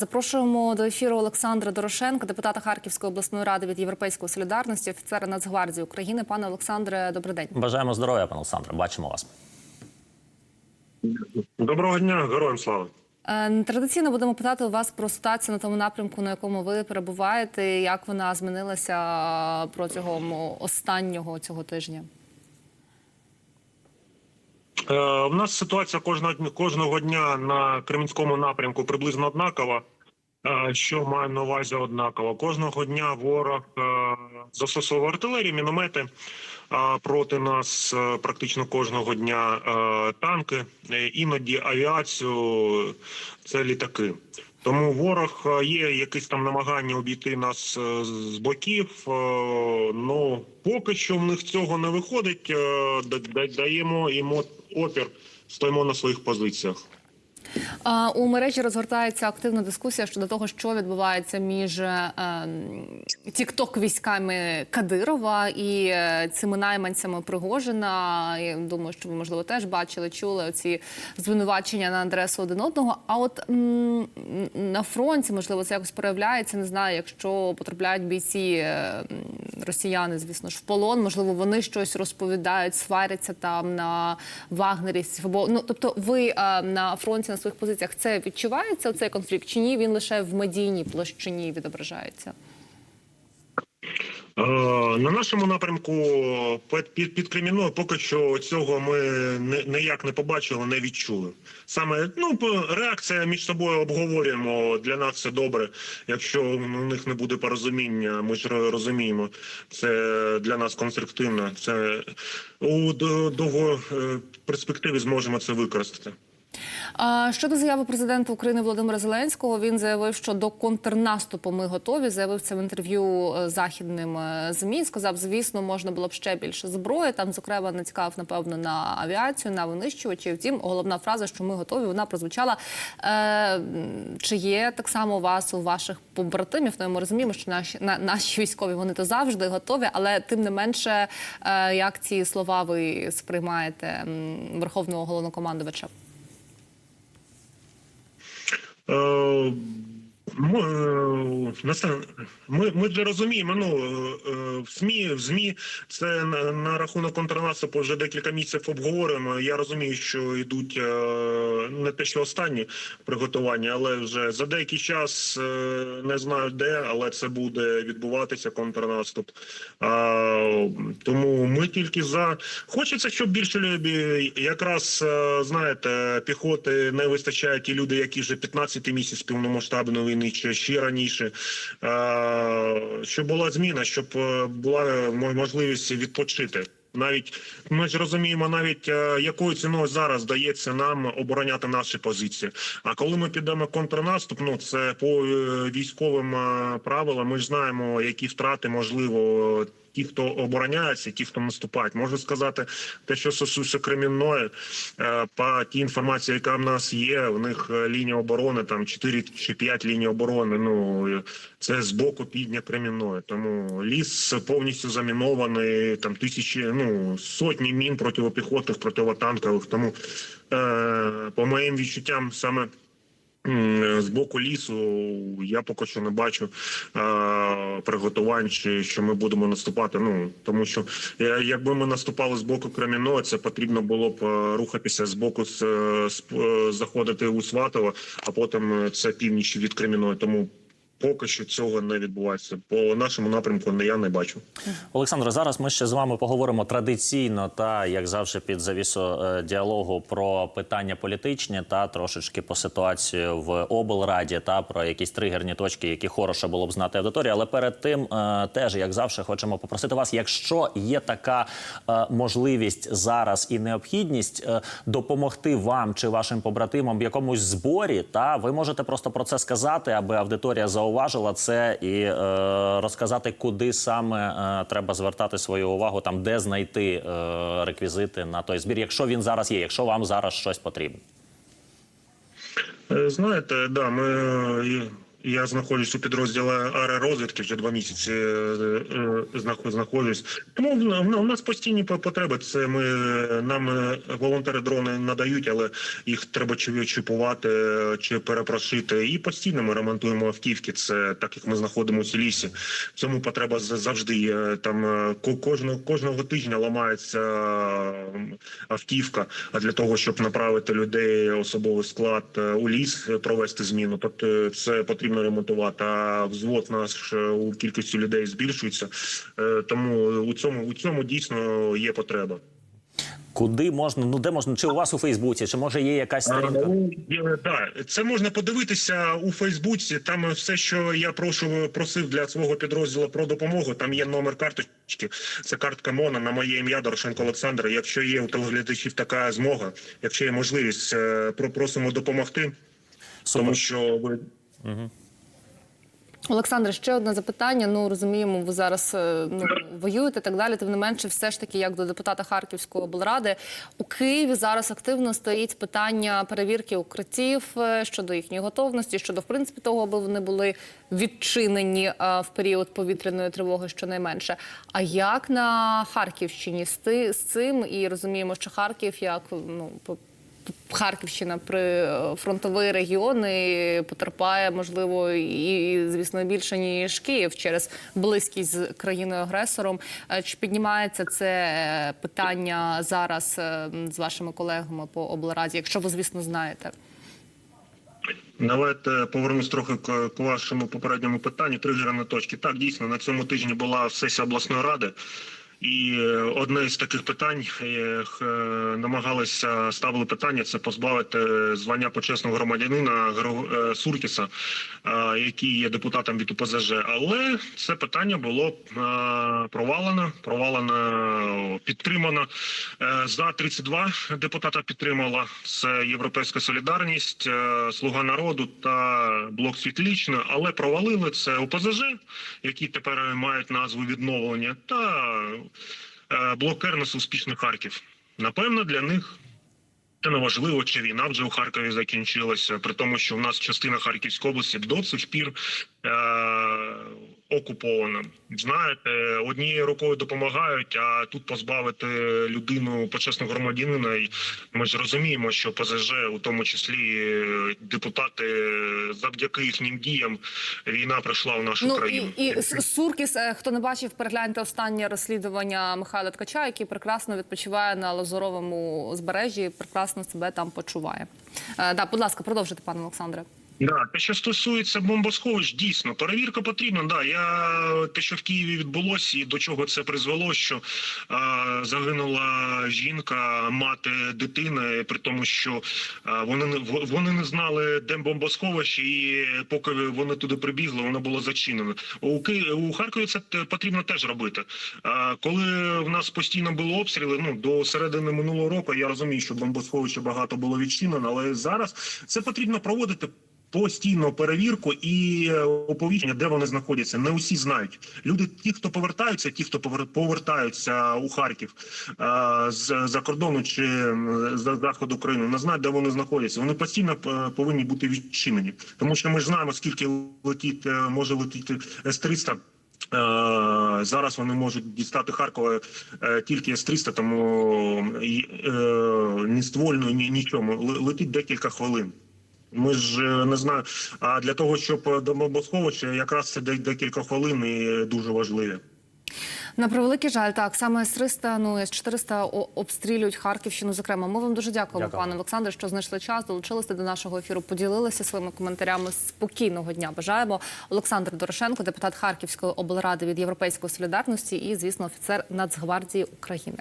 Запрошуємо до ефіру Олександра Дорошенка, депутата Харківської обласної ради від Європейської солідарності, офіцера Нацгвардії України. Пане Олександре, добрий день. Бажаємо здоров'я, пане Олександре. Бачимо вас. Доброго дня, героям слава. Е, Традиційно будемо питати у вас про ситуацію на тому напрямку, на якому ви перебуваєте, як вона змінилася протягом останнього цього тижня. Е, у нас ситуація кожного кожного дня на Кремінському напрямку приблизно однакова. Е, що маю на увазі однаково? Кожного дня ворог е, застосовував артилерію, міномети проти нас практично кожного дня танки, іноді авіацію, це літаки. Тому ворог є якісь там намагання обійти нас з боків. Ну поки що в них цього не виходить. да- да- Даємо йому опір, стоїмо на своїх позиціях. У мережі розгортається активна дискусія щодо того, що відбувається між е, тікток військами Кадирова і е, цими найманцями Пригожина. Думаю, що ви можливо теж бачили, чули ці звинувачення на адресу один одного. А от на фронті, можливо, це якось проявляється. Не знаю, якщо потрапляють бійці е, росіяни, звісно ж, в полон. Можливо, вони щось розповідають, сваряться там на вагнерівців. Ну тобто, ви на фронті на своїх позиціях це відчувається цей конфлікт чи ні? Він лише в медійній площині відображається. Е, На нашому напрямку під, під, під Кремінною поки що цього ми не, ніяк не побачили, не відчули. Саме ну реакція між собою обговорюємо. Для нас це добре. Якщо у них не буде порозуміння, ми ж розуміємо. Це для нас конструктивно. Це у довго е, перспективі зможемо це використати. Щодо заяви президента України Володимира Зеленського, він заявив, що до контрнаступу ми готові. Заявив це в інтерв'ю е, західним е, змі. Сказав, звісно, можна було б ще більше зброї. Там, зокрема, націкав напевно на авіацію, на винищувачі. Втім, головна фраза, що ми готові, вона прозвучала. Е, чи є так само у вас у ваших побратимів? Ну, ми розуміємо, що наші на, наші військові вони то завжди готові, але тим не менше, е, як ці слова ви сприймаєте верховного головнокомандувача? Oh Ми, е, ми, ми вже розуміємо. Ну е, е, в СМІ в ЗМІ це на, на рахунок контрнаступу вже декілька місяців обговорюємо. Я розумію, що йдуть не те, що останні приготування, але вже за деякий час не знаю де, але це буде відбуватися контрнаступ. А, тому ми тільки за хочеться, щоб більше любі, якраз знаєте, піхоти не вистачає ті люди, які вже 15 місяць повномасштабної війни, чи ще раніше. Е, Щоб була зміна, щоб е, була можливість відпочити. Навіть ми ж розуміємо, навіть е, якою ціною зараз дається нам обороняти наші позиції. А коли ми підемо контрнаступ, ну це по е, військовим е, правилам. Ми ж знаємо, які втрати можливо. Ті, хто обороняється, ті, хто наступають, можу сказати, те, що стосується Кремінної, е, по тій інформації, яка в нас є, в них е, лінія оборони там 4 чи 5 ліній оборони. Ну це з боку півдня Кремінної. Тому ліс повністю замінований, там тисячі, ну сотні мін протипіхотних, противотанкових. Тому е, по моїм відчуттям, саме. З боку лісу я поки що не бачу е, приготувань, чи що ми будемо наступати. Ну тому що е, якби ми наступали з боку Креміно, це потрібно було б е, рухатися з боку з, е, з- е, заходити у Сватово, а потім це північ від Креміної. Тому поки що цього не відбувається. По нашому напрямку не я не бачу. Олександре, зараз ми ще з вами поговоримо традиційно та як завжди під завісу е, діалогу про питання політичні та трошечки по ситуацію в облраді та про якісь тригерні точки, які хороше було б знати аудиторії. Але перед тим е, теж, як завжди, хочемо попросити вас, якщо є така е, можливість зараз і необхідність допомогти вам чи вашим побратимам в якомусь зборі, та ви можете просто про це сказати, аби аудиторія зауважила це і е, розказати, куди саме е, треба звертати свою увагу, там де знайти е, реквізити на той збір, якщо він зараз є, якщо вам зараз щось потрібно. Е, Знаєте, да, ми е, Я знаходжусь у підрозділі аеророзвідки вже два місяці. е, е, знаходжусь. Тому в, нас постійні по- потреби. Це ми нам е, волонтери дрони надають, але їх треба чи чіпувати чи перепрошити. І постійно ми ремонтуємо автівки. Це так як ми знаходимося у лісі. Цьому потреба завжди є. Там кожного кожного тижня ламається автівка. А для того, щоб направити людей особовий склад е, у ліс, е, провести зміну, тобто це потрібно ремонтувати. А взвод наш е, у кількості людей збільшується. Е, Тому у цьому у цьому дійсно є потреба. Куди можна? Ну де можна? Чи у вас у Фейсбуці, чи може є якась сторінка? Ну, є- да, це можна подивитися у Фейсбуці. Там все, що я прошу просив для свого підрозділу про допомогу. Там є номер карточки. Це картка Мона на моє ім'я Дорошенко Олександр. Якщо є у телеглядачів така змога, якщо є можливість, е, просимо допомогти, тому що ви Олександре, ще одне запитання. Ну розуміємо, ви зараз е, ну воюєте і так далі. Тим не менше, все ж таки, як до депутата Харківської облради у Києві зараз активно стоїть питання перевірки укриттів е, щодо їхньої готовності, щодо в принципі того, аби вони були відчинені е, в період повітряної тривоги, щонайменше. А як на Харківщині з цим? І розуміємо, що Харків як ну Харківщина при е, фронтовий регіон і потерпає, можливо, і, звісно більше ніж Київ через близькість з країною агресором. Е, Чи піднімається це е, питання зараз з вашими колегами по облраді, якщо ви, звісно, знаєте? Давайте повернусь трохи к вашому попередньому питанню. Тригерні точки. Так, дійсно, на цьому тижні була сесія обласної ради. І е, одне з таких питань е, намагалися ставили питання це позбавити звання почесного громадянина Гро- е, Суркіса, який є депутатом від УПЗЖ. Але це питання було провалено, провалено, підтримано. За 32 депутата підтримала це Європейська солідарність, Слуга народу та блок світлічної, але провалили це ОПЗЖ, які тепер мають назву відновлення, та блок Кернес успішний Харків. Напевно, для них це не важливо, чи війна вже у Харкові закінчилася, при тому, що в нас частина Харківської області до цих пір е- окупована. Знаєте, однією рукою допомагають, а тут позбавити людину почесного громадянина. І Ми ж розуміємо, що ПЗЖ, у тому числі е, депутати, завдяки їхнім діям, війна прийшла в нашу Ну країну. і С- Суркіс, е, хто не бачив, перегляньте останнє розслідування Михайла Ткача, який прекрасно відпочиває на Лазуровому збережжі, прекрасно себе там почуває. Е, да, будь ласка, продовжуйте, пане Олександре. Да, те, що стосується бомбосховищ, дійсно перевірка потрібна. Да, я те, що в Києві відбулося, і до чого це призвело, що а, загинула жінка, мати дитини, при тому, що а, вони вони не знали, де бомбосховище, і поки вони туди прибігли, воно було зачинено. У Ки... у Харкові це потрібно теж робити. А, коли в нас постійно були обстріли, ну до середини минулого року я розумію, що бомбосховища багато було відчинено, але зараз це потрібно проводити постійно перевірку і е, оповіщення, де вони знаходяться. Не усі знають. Люди, ті, хто повертаються, ті, хто повертаються у Харків е, з за кордону чи з заходу України, не знають, де вони знаходяться. Вони постійно е, повинні бути відчинені, тому що ми ж знаємо, скільки летіти може летіти с 300 Е, Зараз вони можуть дістати Харкова тільки С-300, тому е, ні ствольною, ні нічому. Летить декілька хвилин. Ми ж е, не знаю. А для того, щоб е, до бомбосховища, якраз це декілька хвилин і дуже важливі. На превеликий жаль, так саме С-300, ну С-400 обстрілюють Харківщину. Зокрема, ми вам дуже дякуємо, Дякую. пане Олександре, що знайшли час, долучилися до нашого ефіру, поділилися своїми коментарями. Спокійного дня бажаємо. Олександр Дорошенко, депутат Харківської облради від Європейської солідарності, і звісно, офіцер Нацгвардії України.